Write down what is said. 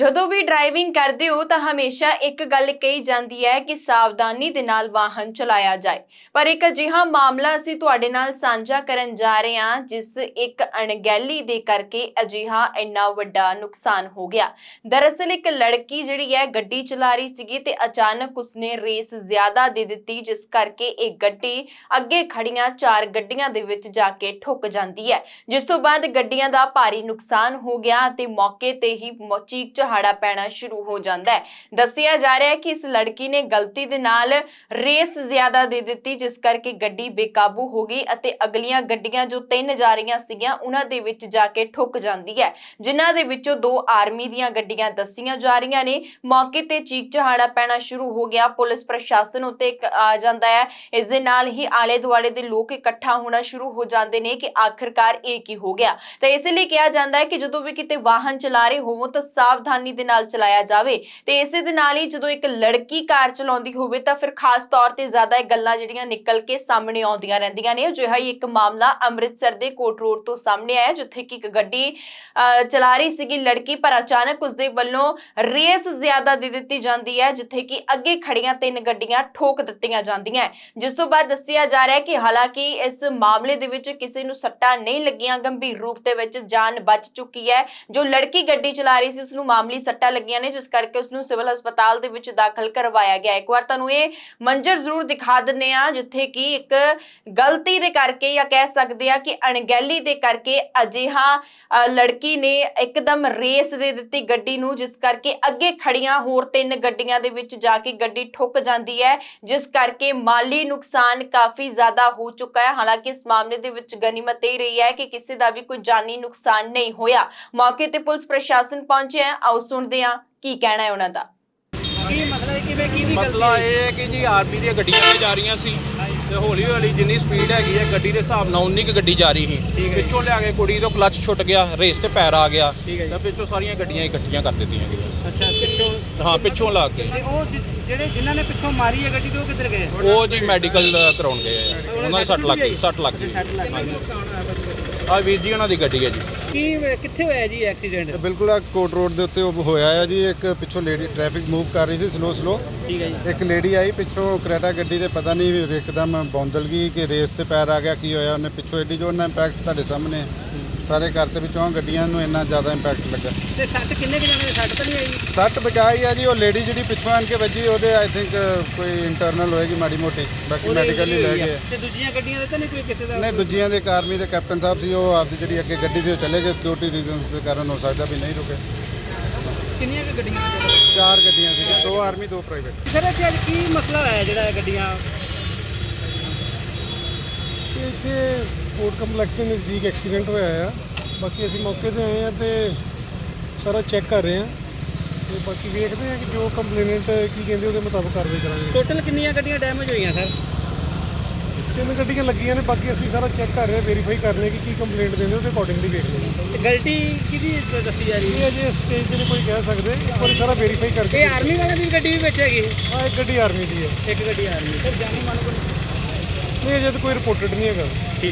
ਜਦੋਂ ਵੀ ਡਰਾਈਵਿੰਗ ਕਰਦੇ ਹੋ ਤਾਂ ਹਮੇਸ਼ਾ ਇੱਕ ਗੱਲ ਕਹੀ ਜਾਂਦੀ ਹੈ ਕਿ ਸਾਵਧਾਨੀ ਦੇ ਨਾਲ ਵਾਹਨ ਚਲਾਇਆ ਜਾਏ। ਪਰ ਇੱਕ ਅਜਿਹਾ ਮਾਮਲਾ ਅਸੀਂ ਤੁਹਾਡੇ ਨਾਲ ਸਾਂਝਾ ਕਰਨ ਜਾ ਰਹੇ ਹਾਂ, ਜਿਸ ਇੱਕ ਅਣਗਹਿਲੀ ਦੇ ਕਰਕੇ ਅਜਿਹਾ ਇੰਨਾ ਵੱਡਾ ਨੁਕਸਾਨ ਹੋ ਗਿਆ। ਦਰਅਸਲ ਇੱਕ ਲੜਕੀ ਜਿਹੜੀ ਹੈ, ਗੱਡੀ ਚਲਾ ਰਹੀ ਸੀਗੀ ਤੇ ਅਚਾਨਕ ਉਸਨੇ ਰੇਸ ਜ਼ਿਆਦਾ ਦੇ ਦਿੱਤੀ, ਜਿਸ ਕਰਕੇ ਇਹ ਗੱਡੀ ਅੱਗੇ ਖੜੀਆਂ ਚਾਰ ਗੱਡੀਆਂ ਦੇ ਵਿੱਚ ਜਾ ਕੇ ਠੁੱਕ ਜਾਂਦੀ ਹੈ। ਜਿਸ ਤੋਂ ਬਾਅਦ ਗੱਡੀਆਂ ਦਾ ਭਾਰੀ ਨੁਕਸਾਨ ਹੋ ਗਿਆ ਤੇ ਮੌਕੇ ਤੇ ਹੀ ਮੌ- ਚੀਕ ਚਹਾੜਾ ਪੈਣਾ ਸ਼ੁਰੂ ਹੋ ਜਾਂਦਾ ਹੈ। ਦੱਸਿਆ ਜਾ ਰਿਹਾ ਹੈ ਕਿ ਇਸ ਲੜਕੀ ਨੇ ਗਲਤੀ ਦੇ ਨਾਲ ਰੇਸ ਜ਼ਿਆਦਾ ਦੇ ਦਿੱਤੀ, ਜਿਸ ਕਰਕੇ ਗੱਡੀ ਬੇਕਾਬੂ ਹੋ ਗਈ ਅਤੇ ਅਗਲੀਆਂ ਗੱਡੀਆਂ ਜੋ ਤਿੰਨ ਜਾ ਰਹੀਆਂ ਸੀਗੀਆਂ, ਉਹਨਾਂ ਦੇ ਵਿੱਚ ਜਾ ਕੇ ਠੁੱਕ ਜਾਂਦੀ ਹੈ। ਜਿਨ੍ਹਾਂ ਦੇ ਵਿੱਚੋਂ ਦੋ ਆਰਮੀ ਦੀਆਂ ਗੱਡੀਆਂ ਦੱਸੀਆਂ ਜਾ ਰਹੀਆਂ ਨੇ। ਮੌਕੇ ਤੇ ਚੀਕ ਚਹਾੜਾ ਪੈਣਾ ਸ਼ੁਰੂ ਹੋ ਗਿਆ। ਪੁਲਿਸ ਪ੍ਰਸ਼ਾਸਨ ਉੱਤੇ ਆ ਜਾਂਦਾ ਹੈ। ਇਸ ਦੇ ਨਾਲ ਹੀ ਆਲੇ ਦੁਆਲੇ ਦੇ ਲੋਕ ਇਕੱਠਾ ਹੋਣਾ ਸ਼ੁਰੂ ਹੋ ਜਾਂਦੇ ਨੇ ਕਿ ਆਖਰਕਾਰ ਇਹ ਕੀ ਹੋ ਗਿਆ। ਤਾਂ ਇਸੇ ਲਈ ਕਿਹਾ ਜਾਂਦਾ ਹੈ ਕਿ ਜਦੋਂ ਵੀ ਕਿਤੇ ਵਾਹਨ ਚਲਾ ਰਹੇ ਹੋਵੋ ਤਾਂ ਸਾਵਧਾਨ ਦੇ ਨਾਲ ਚਲਾਇਆ ਜਾਵੇ ਤੇ ਇਸੇ ਦੇ ਨਾਲ ਹੀ ਜਦੋਂ ਇੱਕ ਲੜਕੀ ਕਾਰ ਚਲਾਉਂਦੀ ਹੋਵੇ ਤਾਂ ਫਿਰ ਖਾਸ ਤੌਰ ਤੇ ਜ਼ਿਆਦਾ ਇਹ ਗੱਲਾਂ ਜਿਹੜੀਆਂ ਨਿਕਲ ਕੇ ਸਾਹਮਣੇ ਆਉਂਦੀਆਂ ਰਹਿੰਦੀਆਂ ਨੇ। ਅਜਿਹਾ ਹੀ ਇੱਕ ਮਾਮਲਾ ਅੰਮ੍ਰਿਤਸਰ ਦੇ ਕੋਟ ਰੋਡ ਤੋਂ ਸਾਹਮਣੇ ਆਇਆ, ਜਿੱਥੇ ਕਿ ਇੱਕ ਗੱਡੀ ਚਲਾ ਰਹੀ ਸੀਗੀ ਲੜਕੀ, ਪਰ ਅਚਾਨਕ ਉਸਦੇ ਵੱਲੋਂ ਰੇਸ ਜ਼ਿਆਦਾ ਦੇ ਦਿੱਤੀ ਜਾਂਦੀ ਹੈ, ਜਿੱਥੇ ਕਿ ਅੱਗੇ ਖੜੀਆਂ ਤਿੰਨ ਗੱਡੀਆਂ ਠੋਕ ਦਿੱਤੀਆਂ ਜਾਂਦੀਆਂ ਜਿਸ ਤੋਂ ਬਾਅਦ ਦੱਸਿਆ ਜਾ ਰਿਹਾ ਹੈ ਕਿ ਹਾਲਾਂਕਿ ਇਸ ਮਾਮਲੇ ਦੇ ਵਿੱਚ ਕਿਸੇ ਨੂੰ ਸੱਟਾਂ ਨਹੀਂ ਲੱਗੀਆਂ, ਗੰਭੀਰ ਰੂਪ ਦੇ ਵਿੱਚ ਜਾਨ ਬਚ ਚੁੱਕੀ ਹੈ। ਜੋ ਲੜਕੀ ਗੱਡੀ ਚਲਾ ਰਹੀ ਸੀ ਉਸ ਨੂੰ ਮਾਮੂਲੀ ਸੱਟਾਂ ਲੱਗੀਆਂ ਨੇ, ਜਿਸ ਕਰਕੇ ਉਸ ਨੂੰ ਸਿਵਲ ਹਸਪਤਾਲ ਦੇ ਵਿੱਚ ਦਾਖਲ ਕਰਵਾਇਆ ਗਿਆ। ਇੱਕ ਵਾਰ ਤੁਹਾਨੂੰ ਇਹ ਮੰਜ਼ਰ ਜ਼ਰੂਰ ਦਿਖਾ ਦਿੰਨੇ ਆ ਜਿੱਥੇ ਕਿ ਇੱਕ ਗਲਤੀ ਦੇ ਕਰਕੇ ਜਾਂ ਕਹਿ ਸਕਦੇ ਆ ਕਿ ਅਣਗਹਿਲੀ ਦੇ ਕਰਕੇ ਅਜਿਹਾ ਲੜਕੀ ਨੇ ਇੱਕਦਮ ਰੇਸ ਦੇ ਦਿੱਤੀ ਗੱਡੀ ਨੂੰ, ਜਿਸ ਕਰਕੇ ਅੱਗੇ ਖੜੀਆਂ ਹੋਰ ਤਿੰਨ ਗੱਡੀਆਂ ਦੇ ਵਿੱਚ ਜਾ ਕੇ ਗੱਡੀ ਠੁੱਕ ਜਾਂਦੀ ਹੈ, ਜਿਸ ਕਰਕੇ ਮਾਲੀ ਨੁਕਸਾਨ ਕਾਫੀ ਜ਼ਿਆਦਾ ਹੋ ਚੁੱਕਾ ਹੈ। ਹਾਲਾਂਕਿ ਇਸ ਮਾਮਲੇ ਦੇ ਵਿੱਚ ਗਨੀਮਤ ਇਹ ਰਹੀ ਹੈ ਕਿ ਕਿਸੇ ਦਾ ਵੀ ਕੋਈ ਜਾਨੀ ਨੁਕਸਾਨ ਨਹੀਂ ਹੋਇਆ। ਮੌਕੇ ਤੇ ਪੁਲਿਸ ਪ੍ਰਸ਼ਾਸਨ ਪਹੁੰਚਿਆ ਆਓ ਸੁਣਦੇ ਹਾਂ ਕੀ ਕਹਿਣਾ ਹੈ ਉਹਨਾਂ ਦਾ? ਕੀ ਮਸਲਾ ਹੈ ਕਿਵੇਂ ਕੀ ਦੀ ਮਸਲਾ ਇਹ ਹੈ ਕਿ ਜੀ ਆਰਮੀ ਦੀਆਂ ਗੱਡੀਆਂ ਤੇ ਜਾ ਰਹੀਆਂ ਸੀ ਤੇ ਹੌਲੀ ਹੌਲੀ ਜਿੰਨੀ ਸਪੀਡ ਹੈਗੀ ਹੈ ਗੱਡੀ ਦੇ ਹਿਸਾਬ ਨਾਲ ਉਨੀ ਕੁ ਗੱਡੀ ਜਾ ਰਹੀ ਸੀ। ਠੀਕ ਹੈ। ਪਿੱਛੋਂ ਲਿਆ ਕੇ ਕੁੜੀ ਤੋਂ ਕਲੱਚ ਛੁੱਟ ਗਿਆ ਰੇਸ ਤੇ ਪੈਰ ਆ ਗਿਆ ਠੀਕ ਹੈ ਜੀ। ਤਾਂ ਪਿੱਛੋਂ ਸਾਰੀਆਂ ਗੱਡੀਆਂ ਇਕੱਠੀਆਂ ਕਰ ਦਿੱਤੀਆਂ ਗਈਆਂ। ਅੱਛਾ ਪਿੱਛੋਂ ਹਾਂ ਪਿੱਛੋਂ ਲਾ ਕੇ। ਤੇ ਉਹ ਜਿ- ਜਿਹੜੇ ਜਿਨ੍ਹਾਂ ਨੇ ਪਿੱਛੋਂ ਮਾਰੀ ਹੈ ਗੱਡੀ ਤੇ ਉਹ ਕਿੱਧਰ ਗਏ? ਉਹ ਜੀ ਮੈਡੀਕਲ ਕਰਾਉਣ ਗਏ ਆ। ਉਹਨਾਂ ਦੇ ਸੱਟ ਲੱਗ ਗਈ ਸੱਟ ਲੱਗ ਗਈ। ਸੱਟ ਲੱਗ ਗਈ। ਆ ਵੀਰ ਜੀ ਉਹਨਾਂ ਦੀ ਗੱਡੀ ਹੈ ਜੀ। ਕੀ ਕਿੱਥੇ ਹੋਇਆ ਜੀ ਐਕਸੀਡੈਂਟ? ਬਿਲਕੁਲ ਆ ਕੋਟ ਰੋਡ ਦੇ ਉੱਤੇ ਉਹ ਹੋਇਆ ਆ ਜੀ। ਇੱਕ ਪਿੱਛੋਂ ਲੇਡੀ ਟ੍ਰੈਫਿਕ ਮੂਵ ਕਰ ਰਹੀ ਸੀ ਸਲੋ ਸਲੋ ਠੀਕ ਹੈ ਜੀ। ਇੱਕ ਲੇਡੀ ਆਈ ਪਿੱਛੋਂ ਕਰੇਟਾ ਗੱਡੀ ਦੇ ਪਤਾ ਨਹੀਂ ਇੱਕਦਮ ਬੌਂਦਲ ਗਈ ਕਿ ਰੇਸ ਤੇ ਪੈਰ ਆ ਗਿਆ ਕੀ ਹੋਇਆ? ਉਹਨੇ ਪਿੱਛੋਂ ਐਡੀ ਜੋਰ ਨਾਲ ਇੰਪੈਕਟ ਤੁਹਾਡੇ ਸਾਹਮਣੇ ਸਾਰੇ ਘਰ ਤੇ ਵਿੱਚੋਂ ਗੱਡੀਆਂ ਨੂੰ ਇੰਨਾ ਜ਼ਿਆਦਾ ਇੰਪੈਕਟ ਲੱਗਾ। ਤੇ ਸੱਟ ਕਿੰਨੇ ਕੁ ਜਣੇ ਦੀ? ਸੱਟ ਤਾਂ ਨਹੀਂ ਆਈ? ਸੱਟ ਬਚਾਈ ਆ ਜੀ ਉਹ ਲੇਡੀ ਜਿਹੜੀ ਪਿੱਛੋਂ ਆਣ ਕੇ ਵੱਜੀ ਉਹਦੇ ਆਈ ਥਿੰਕ ਕੋਈ ਇੰਟਰਨਲ ਹੋਏਗੀ ਮਾੜੀ ਮੋਟੀ ਬਾਕੀ ਮੈਡੀਕਲ ਹੀ ਲੈ। ਗਏ ਤੇ ਦੂਜੀਆਂ ਗੱਡੀਆਂ ਦੇ ਤਾਂ ਨਹੀਂ ਕੋਈ ਕਿਸੇ ਦਾ? ਨਹੀਂ ਦੂਜੀਆਂ ਦੇ ਇੱਕ ਆਰਮੀ ਦੇ ਕੈਪਟਨ ਸਾਹਿਬ ਸੀ ਉਹ ਆਪਦੀ ਜਿਹੜੀ ਅੱਗੇ ਗੱਡੀ ਸੀ ਉਹ ਚਲੇ ਗਏ ਸਿਕਿਉਰਿਟੀ ਰੀਜ਼ਨਸ ਦੇ ਕਾਰਨ ਹੋ ਸਕਦਾ ਵੀ ਨਹੀਂ ਰੁਕੇ। ਕਿੰਨੀਆਂ ਕੁ ਗੱਡੀਆਂ ਸੀ ਚਾਰ ਗੱਡੀਆਂ ਸੀਗੀਆਂ ਦੋ ਆਰਮੀ ਦੋ ਪ੍ਰਾਈਵੇਟ ਸਰ ਇੱਥੇ ਅੱਜ ਕੀ ਮਸਲਾ ਹੋਇਆ ਜਿਹੜਾ ਗੱਡੀਆਂ? ਤੇ ਇੱਥੇ ਕੋਰਟ ਕੰਪਲੈਕਸ ਦੇ ਨਜ਼ਦੀਕ ਐਕਸੀਡੈਂਟ ਹੋਇਆ ਆ। ਬਾਕੀ ਅਸੀਂ ਮੌਕੇ ਤੇ ਆਏ ਆ ਤੇ ਸਾਰਾ ਚੈੱਕ ਕਰ ਰਹੇ ਆ। ਤੇ ਬਾਕੀ ਵੇਖਦੇ ਆ ਕਿ ਜੋ ਕੰਪਲੇਨੈਂਟ ਕੀ ਕਹਿੰਦੇ ਉਹਦੇ ਮੁਤਾਬਕ ਕਾਰਵਾਈ ਕਰਾਂਗੇ। ਟੋਟਲ ਕਿੰਨੀਆਂ ਗੱਡੀਆਂ ਡੈਮੇਜ ਹੋਈਆਂ ਸਰ ਤਿੰਨ ਗੱਡੀਆਂ ਲੱਗੀਆਂ ਨੇ ਬਾਕੀ ਅਸੀਂ ਸਾਰਾ ਚੈੱਕ ਕਰ ਰਹੇ ਆ ਵੈਰੀਫਾਈ ਕਰ ਰਹੇ ਕਿ ਕੀ ਕੰਪਲੇਂਟ ਦਿੰਦੇ ਉਹਦੇ ਅਕੋਰਡਿੰਗਲੀ ਵੇਖਦੇ ਆ ਤੇ ਗਲਤੀ ਕਿਹਦੀ ਦੱਸੀ ਜਾ ਰਹੀ ਹੈ? ਅਜੇ ਸਟੇਜ ਤੇ ਨਹੀਂ ਕੋਈ ਕਹਿ ਸਕਦੇ ਇੱਕ ਵਾਰੀ ਸਾਰਾ ਵੈਰੀਫਾਈ ਕਰਕੇ ਇਹ ਆਰਮੀ ਵਾਲਿਆਂ ਦੀ ਗੱਡੀ ਵੀ ਵਿੱਚ ਹੈਗੀ ਹਾਂ? ਇੱਕ ਗੱਡੀ ਆਰਮੀ ਦੀ ਹੈ। ਇੱਕ ਗੱਡੀ ਆਰਮੀ ਸਰ ਜਾਨੀ ਮਾਨੋ ਨਹੀਂ ਅਜੇ ਤਾਂ ਕੋਈ ਰਿਪੋਰਟਡ ਨਹੀਂ ਹੈਗਾ।